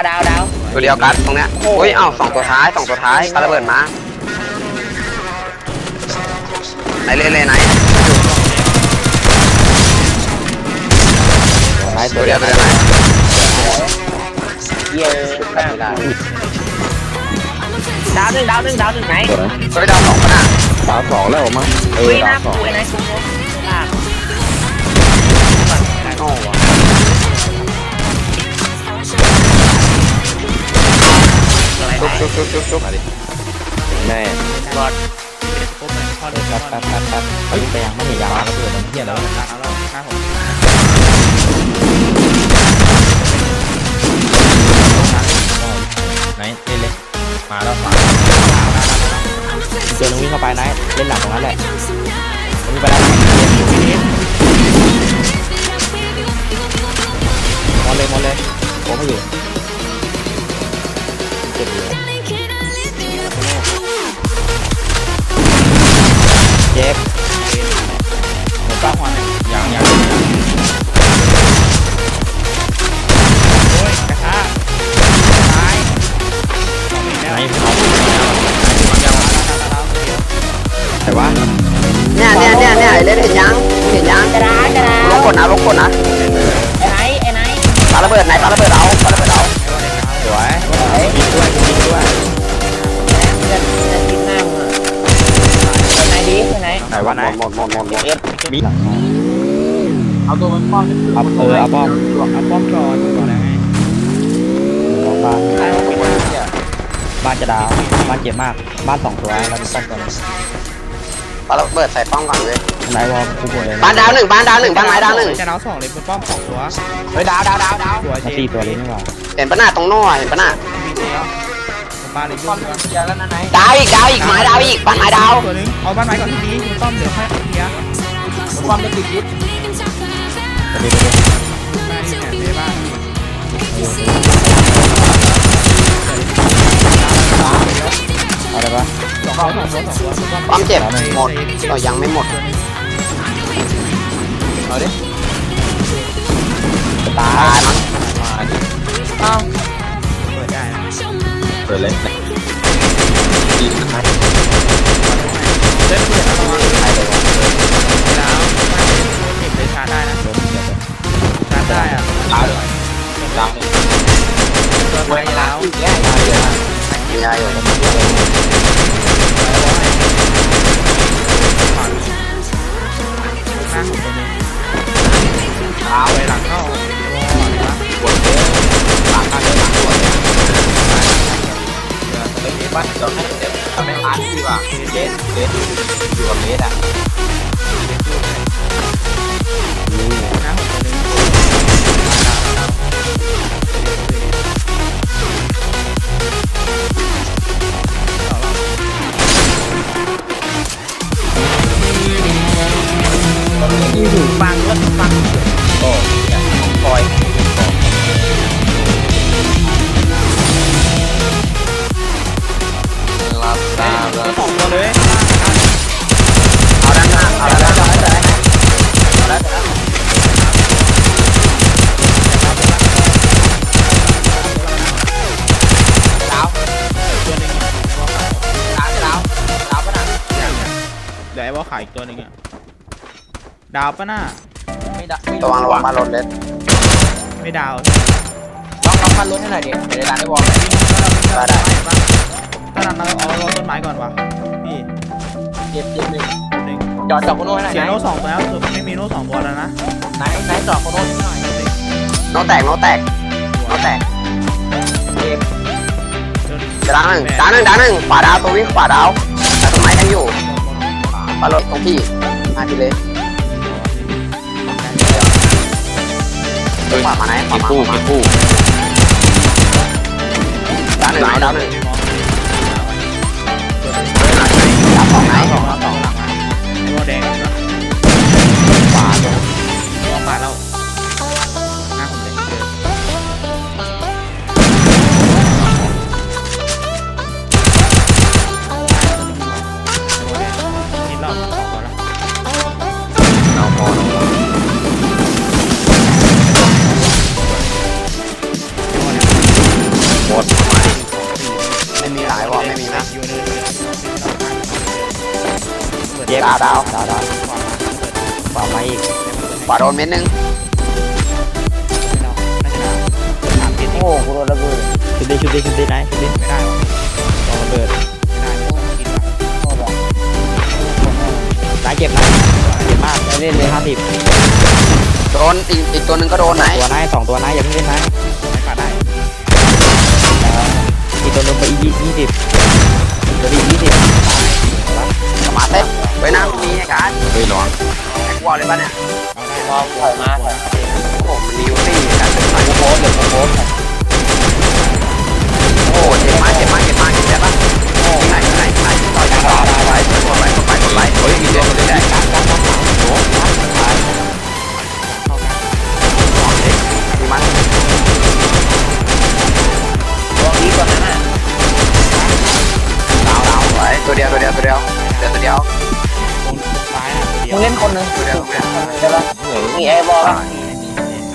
าวดาวดาวตัวเดียวกันตรงเนี้ยอุ้ยเอ้าสองตัวท้ายสองตัวท้ายปาระเบิดมาไหนเล่นเลยไหนไหนตัตัววเดีเดียยววไหนตัวเดียวไหนเย้ดาวหนึ่งดาวหนึ่งดาวหนึ่งไหนตัวไหนตัวเดียวสองคนอะสามสองแล้วมั้งเออเฮ้ยหสาน้ามสองกูไอ้ไห ชุบชุบชุบชุบชุบมาดิแม่บอดแป๊บแป๊บแป๊บแป๊บเฮ้ยแต่ยังไม่เห็นยาระเบิดมันเหี้ยแล้วไหนเล่นเลยมาแล้วมาเจอนึงวิ่งเข้าไปไหนเล่นหลังตรงนั้นแหละวิ่งไปแล้วม ดาษลงกดนะลงกดนะไอ้ไหนไอ้ไหนปาระเบิดไหนปาระเบิดเอาปาระเบิดเอาสวยยิงด้วยยิงด้วยจะจะกินหน้ามึงอะไหนดีไหนไหนวะไหนหมดหมดหมดหมดเอฟมีเอาตัวมันป้อมเอาเออเอาป้อมเอาป้อมก่อนก่อนแล้วไงบ้านตายแล้วปิดบ้านเนี่ยบ้านจะดาวบ้านเจ็บมากบ้านสองตัวแล้วมีป้อมตัวนึง ปาระเบิดใส่ป้องก่อนเลยไหนวอลกูหมดเลยบ้านดาวหนึ่งบ้านดาวหนึ่งบ้านไม้ดาวหนึ่งจะดาวสองเลยเป็นป้อมสองตัวเฮ้ยดาวดาวดาวดาวตัวเจมาสี่ตัวเลยนี่หว่าเห็นปะหน้าตรงโน่เห็นปะหน้ามีเจแล้วบ้านเลยยุ่งกันเยอะแล้วนะไหนดาวอีกดาวอีกไม้ดาวอีกบ้านไม้ดาวตัวนึงเอาบ้านไม้ก่อนที่ดีคุณป้อมเดี๋ยวค่อยเคลียร์ความเป็นติดยึดตัวนี้ตัวนี้บ้านนี่เนี่ยเจบ้าน เอาได้ปะสองตัวสองตัวสองตัวป้อมเจ็บหมดก็ยังไม่หมด เอาดิตายมั้งมาดิเอ้าเปิดได้นะเปิดเลยดีนะเล่นเปิดแล้วใครเลยวะแล้วเก็บเลยชาร์จได้นะชาร์จได้อะดาวเลยดาวเลยตัวไปแล้วดาวเยอะมากมีอะไรอยู่ เดี๋ยวทำให้ร้านดีกว่าเลสเลสอยู่กับเลสอะหน้าผมตัวนึงฟังก็ฟังโอ้เนี่ยคอย ตารับสองตัวเลยเอาด้านหน้าเอาด้านหน้าเอาแล้วแต่ละดาวตัวนึงดาวดาวดาวปะน่ะเดี๋ยวไอ้บอลขายอีกตัวนึงอะดาวปะน่าไม่ได้ระวังระวังมารถเล็ดไม่ดาวลองลองพันลุ้นให้หน่อยดิเดี๋ยวร้านได้วอลได้ได้ ถ้านั้นเราเอาเราต้นไม้ก่อนวะพี่เจ็บเจ็บหนึ่งหนึ่งจอดจอดโคโน่ให้หน่อยเสียไหนโน่สองตัวแล้วคือไม่มีโน่สองตัวแล้วนะไหนไหนจอดโคโน่ให้หน่อยโนแตกโนแตกโนแตกเจ็บดาวหนึ่งดาวหนึ่งดาวหนึ่งขวาดาวตัววิ่งขวาดาวแต่ต้นไม้ยังอยู่ปารถตรงที่มาทีเลยขวามาไหนขวากี่มาคู่ขวามากี่คู่ดาวหนึ่งดาวหนึ่ง ดาวดาวดาวดาวขวามาอีกขวาโดนเม็ดนึงโอ้โหกูโดนระเบิดชุดดิชุดดิชุดดิไหนชุดดิไม่ได้วะลองระเบิดไม่ได้โอ้กินายเจ็บนะเจ็บมากเล่นเลยห้าสิบโดนอีกอีกตัวหนึ่งก็โดนไหนตัวนายสองตัวนายอย่าเพิ่งเล่นนายไม่ปัดได้อีกตัวนึงไปอีกยี่สิบตัวนี้ยี่สิบสมาเซ็ต ไว้หน้ามีไอ้การเฮ้ยระวังไอ้กวอลเลยป่ะเนี่ยเอาได้มองถอยมาถอยมาโอ้โหมันมียูซี่การเป็นไฟกูโพสเดี๋ยวกูโพสโอ้โหเจ็บมากเจ็บมากเจ็บมากเจ็บได้ปะโอ้ไหนไหนไหน มึวงเล่นคนหนึงตัวเดียวตัวเดียวใช่ปะมีไอ้บอลปะ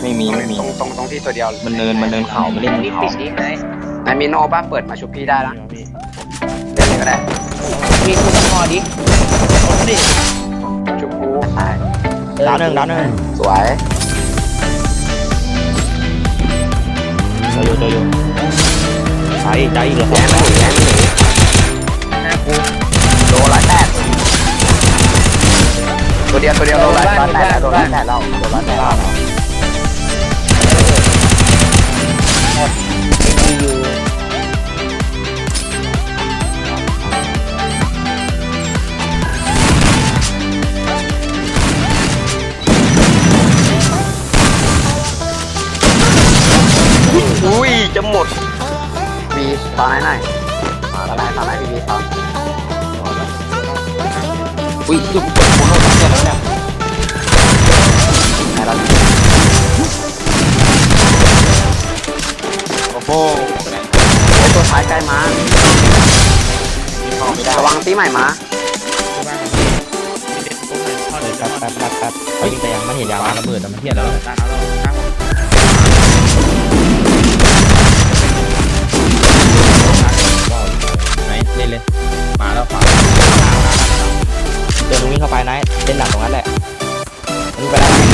ไม่มีไม่มีตรงตรงตรงที่ตัวเดียวมันเนินมันเนินเขาไม่เล่นนี่เขาปิดดิไหนนายมีโน่ป่ะเปิดมาชุบพี่ได้ละพี่เดี๋ยวนี้ก็ได้มีคุณต้องมอดิชุบกูใช่ดาวหนึ่งดาวหนึ่งสวยเจออยู่เจออยู่ใจใจอีกเหรอแย่ไม่หนีแย่ไม่หนีหน้ากูโดนร้อยแปด ตัวเดียวตัวเดียวโดนร้อยร้อยแปดแล้วโดนร้อยแปดแล้วโดนร้อยแปดแล้วมีอยู่อุ้ยจะหมดมีตอนไหนไหนมาตอนไหนตอนไหนพี่มีตอนอุ้ยจุ๊บ ใกล้มาระวังตีใหม่มาแป๊บแป๊บแป๊บแป๊บเขายิงแต่ยังไม่เห็นยางระเบิดแต่มันเทียนแล้วตาเอาเราตาผมไหนเล่นเลยมาแล้วฝาเดินตรงนี้เข้าไปนายเล่นหลังตรงนั้นแหละมึงไปแล้ว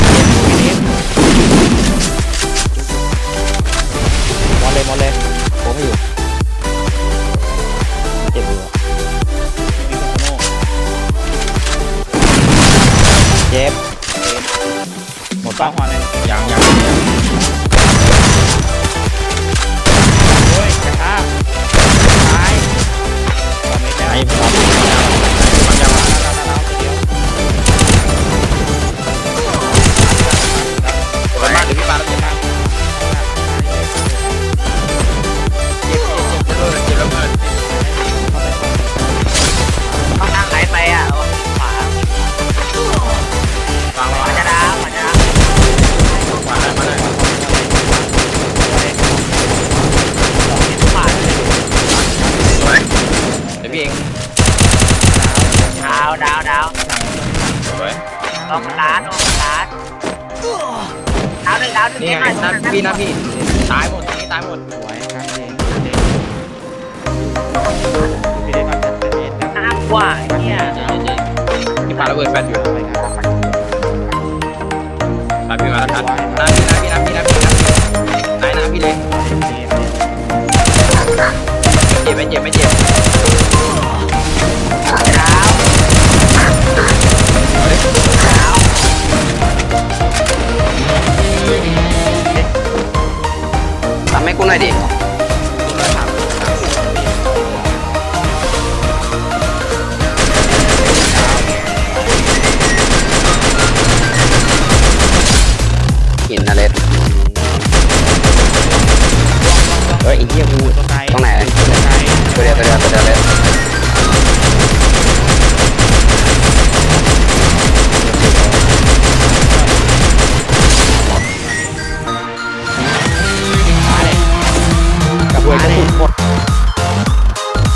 ดาวดาวดาวสวยลองล้านลองล้านดาวหนึ่งดาวหนึ่งนี่ไงนะพี่นะพี่ตายหมดตรงนี้ตายหมดสวยครับเองพี่ได้บัตรเจ็ดน่ากว่าเนี่ยเจ๊เจ๊พี่ปาระเบิดแฟนอยู่ไปครับปาพี่มาแล้วกันนะพี่นะพี่นะพี่นะพี่นะนายนะพี่เลยเจ็บไม่เจ็บไม่เจ็บ ไรดิหินนะเล็ดเฮ้ยไอ้เหี้ยกูตรงไหน